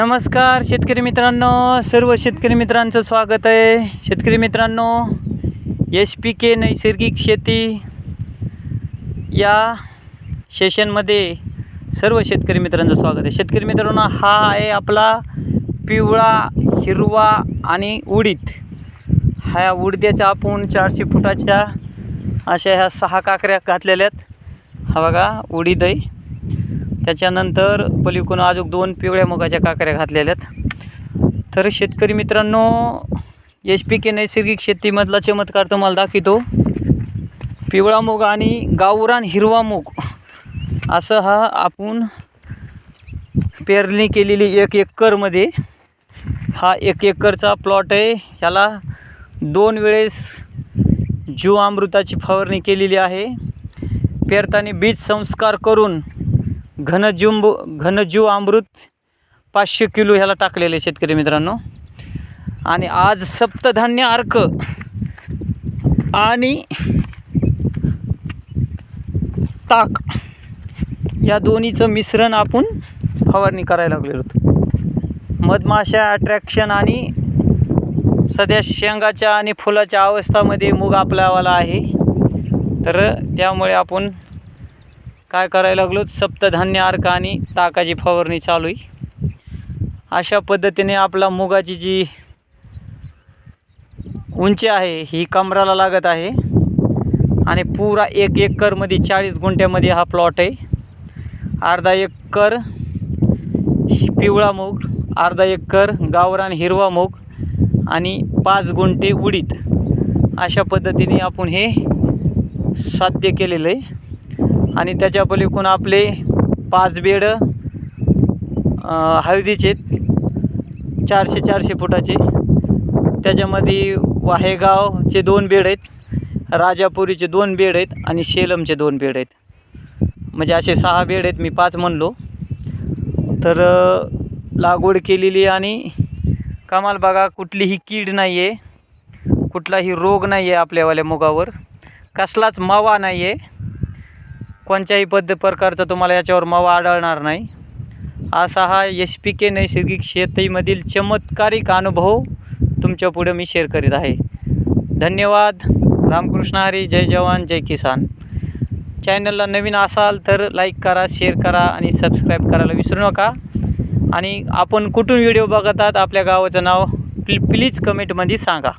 नमस्कार शेतकरी मित्रांनो. सर्व शेतकरी मित्रांचं स्वागत आहे. शेतकरी मित्रांनो एस पी के नैसर्गिक शेती या सेशनमध्ये सर्व शेतकरी मित्रांचं स्वागत आहे. शेतकरी मित्रांनो हा आहे आपला पिवळा हिरवा आणि उडीद. ह्या उडद्याच्या आपण चारशे फुटाच्या अशा ह्या सहा काकऱ्या घातलेल्या आहेत. हा बघा उडीद आहे. त्याच्यानंतर पलीकडून अजून दोन पिवळ्या मुगाच्या काकऱ्या घातलेल्या आहेत. तर शेतकरी मित्रांनो एच पी के नैसर्गिक शेतीमधला चमत्कार तुम्हाला दाखवितो. पिवळा मूग आणि गावरान हिरवा मूग असं हा आपण पेरणी केलेली एक एकरमध्ये. हा एक एकरचा प्लॉट आहे. ह्याला दोन वेळेस जीव अमृताची फवारणी केलेली आहे. पेरताना बीज संस्कार करून घनजीव घनजीव अमृत पाचशे किलो ह्याला टाकलेले शेतकरी मित्रांनो. आणि आज सप्तधान्य अर्क आणि ताक या दोन्हीचं मिश्रण आपण फवारणी करायला लागलेलो होतो मधमाशा अट्रॅक्शन आणि सध्या शेंगाच्या आणि फुलाच्या अवस्थामध्ये मूग आपल्यावाला आहे. तर त्यामुळे आपण काय करायला लागलो? सप्तधान्य अर्क आणि ताकाची फवारणी चालू आहे. अशा पद्धतीने आपला मुगाची जी उंची आहे ही कमराला लागत आहे. आणि पुरा एक एकरमध्ये चाळीस गुंठ्यामध्ये हा प्लॉट आहे. अर्धा एकर पिवळा मूग अर्धा एकर गावरान हिरवा मूग आणि पाच गुंठे उडीद. अशा पद्धतीने आपण हे साध्य केलेलं आहे. आणि त्याच्या पलीकडून आपले पाच बेड हळदीचे चारशे चारशे फुटाचे. त्याच्यामध्ये वाहेगावचे दोन बेड आहेत राजापुरीचे दोन बेड आहेत आणि शेलमचे दोन बेड आहेत. म्हणजे असे सहा बेड आहेत मी पाच म्हणलो. तर लागवड केलेली आणि कमाल बघा कुठलीही कीड नाही आहे कुठलाही रोग नाही आहे आपल्यावाल्या मुगावर. कसलाच मावा नाही आहे कोणत्याही पद्ध प्रकारचा तुम्हाला याच्यावर मावा आढळणार नाही. असा हा एस पी के नैसर्गिक शेतीमधील चमत्कारिक अनुभव तुमच्यापुढे मी शेअर करीत आहे. धन्यवाद. रामकृष्ण हरी. जय जवान. जय किसान. चॅनलला नवीन असाल तर लाईक करा शेअर करा आणि सबस्क्राईब करायला विसरू नका. आणि आपण कुठून व्हिडिओ बघत आहात? आपल्या गावाचं नाव. प्ली प्लीज कमेंटमध्ये सांगा.